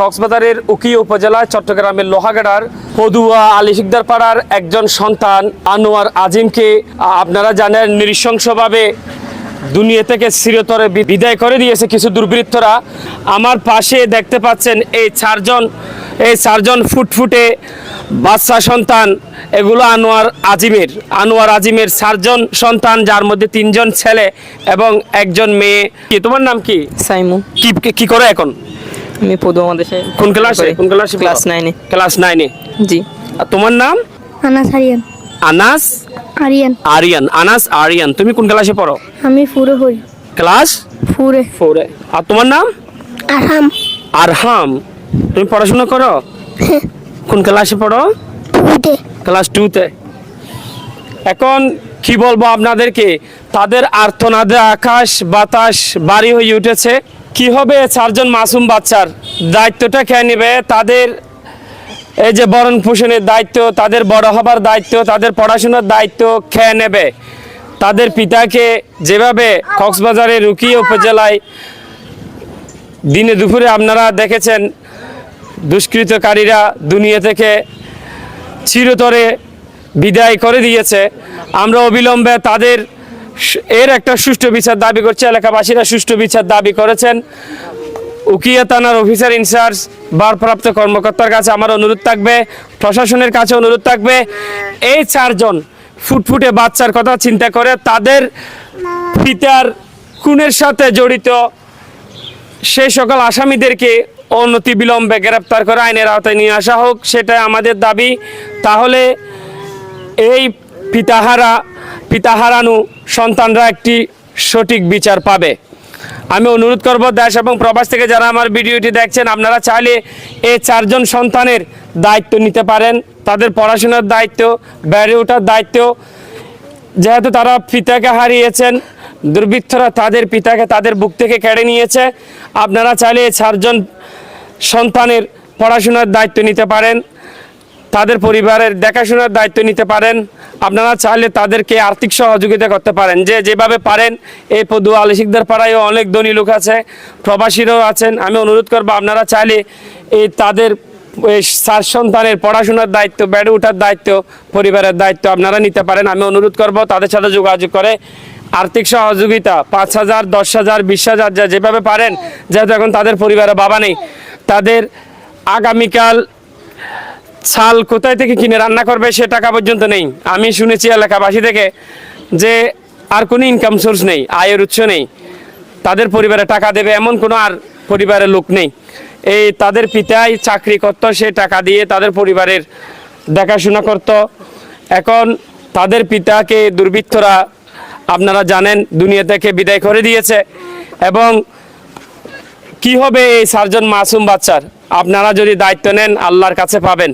কক্সবাজারের উকি উপজেলা চট্টগ্রামের লোহাগাড়ার পদুয়া আলী শিকদার পাড়ার একজন সন্তান আনোয়ার আজিমকে আপনারা জানেন নৃশংসভাবে দুনিয়া থেকে চিরতরে বিদায় করে দিয়েছে কিছু দুর্বৃত্তরা। আমার পাশে দেখতে পাচ্ছেন এই চারজন এই চারজন ফুটফুটে বাচ্চা সন্তান এগুলো আনোয়ার আজিমের। আনোয়ার আজিমের চারজন সন্তান যার মধ্যে তিনজন ছেলে এবং একজন মেয়ে। কি তোমার নাম কি? সাইমু। কি কি করে এখন? আমি কোন ক্লাসে কোন ক্লাসে ক্লাস নাইনে ক্লাস নাইনে জি। আর তোমার নাম? আনাস আরিয়ান। আনাস? আরিয়ান। আরিয়ান। আনাস আরিয়ান। তুমি কোন ক্লাসে পড়ো? আমি ফুরে ক্লাস ফুরে। ফোরে। আর তোমার নাম? আরাম আরহাম। তুমি পড়াশোনা করো? কোন ক্লাসে পড়ো? ফুটে ক্লাস টুতে এখন কি বলব আপনাদেরকে? তাদের আর্তনাদে আকাশ বাতাস বাড়ি হয়ে উঠেছে। কি হবে চারজন মাসুম বাচ্চার দায়িত্বটা খেয়ে নেবে? তাদের এই যে বরণ পোষণের দায়িত্ব, তাদের বড় হবার দায়িত্ব, তাদের পড়াশোনার দায়িত্ব খেয়ে নেবে? তাদের পিতাকে যেভাবে কক্সবাজারে রুকিয়া উপজেলায় দিনে দুপুরে আপনারা দেখেছেন, দুষ্কৃতকারীরা দুনিয়া থেকে চিরতরে বিদায় করে দিয়েছে। আমরা অবিলম্বে তাদের এর একটা সুষ্ঠু বিচার দাবি করছে এলাকাবাসীরা। সুষ্ঠু বিচার দাবি করেছেন উকিয়া থানার অফিসার ইনচার্জ ভারপ্রাপ্ত কর্মকর্তার কাছে আমার অনুরোধ থাকবে, প্রশাসনের কাছে অনুরোধ থাকবে। এই চারজন ফুটফুটে বাচ্চার কথা চিন্তা করে তাদের পিতার খুনের সাথে জড়িত সেই সকল আসামিদেরকে অনতি বিলম্বে গ্রেপ্তার করে আইনের আওতায় নিয়ে আসা হোক, সেটাই আমাদের দাবি। তাহলে এই পিতাহারা পিতাহারানু সন্তানরা একটি সঠিক বিচার পাবে। আমি অনুরোধ করব দেশ এবং প্রবাস থেকে যারা আমার ভিডিওটি দেখছেন, আপনারা চাইলে এই চারজন সন্তানের দায়িত্ব নিতে পারেন। তাদের পড়াশোনার দায়িত্ব, বেড়ে ওঠার দায়িত্ব। যেহেতু তারা পিতাকে হারিয়েছেন, দুর্বৃত্তরা তাদের পিতাকে তাদের বুক থেকে কেড়ে নিয়েছে। আপনারা চাইলে চারজন সন্তানের পড়াশোনার দায়িত্ব নিতে পারেন। তাদের পরিবারের দেখাশোনার দায়িত্ব নিতে পারেন। আপনারা চাইলে তাদেরকে আর্থিক সহযোগিতা করতে পারেন। যে যেভাবে পারেন, এই পদু আলিশিকদার পাড়ায়ও অনেক ধনী লোক আছে, প্রবাসীরাও আছেন। আমি অনুরোধ করব, আপনারা চাইলে এই তাদের চার সন্তানের পড়াশোনার দায়িত্ব, বেড়ে ওঠার দায়িত্ব, পরিবারের দায়িত্ব আপনারা নিতে পারেন। আমি অনুরোধ করব, তাদের সাথে যোগাযোগ করে আর্থিক সহযোগিতা, পাঁচ হাজার, দশ হাজার, বিশ হাজার, যা যেভাবে পারেন, যেহেতু এখন তাদের পরিবারে বাবা নেই, তাদের আগামীকাল চাল কোথায় থেকে কিনে রান্না করবে সে টাকা পর্যন্ত নেই। আমি শুনেছি এলাকাবাসী থেকে যে আর কোনো ইনকাম সোর্স নেই, আয়ের উৎস নেই। তাদের পরিবারে টাকা দেবে এমন কোনো আর পরিবারের লোক নেই। এই তাদের পিতাই চাকরি করত, সে টাকা দিয়ে তাদের পরিবারের দেখাশোনা করত। এখন তাদের পিতাকে দুর্বৃত্তরা আপনারা জানেন, দুনিয়া থেকে বিদায় করে দিয়েছে। এবং কি হবে এই সার্জন মাসুম বাচ্চার? আপনারা যদি দায়িত্ব নেন, আল্লাহর কাছে পাবেন।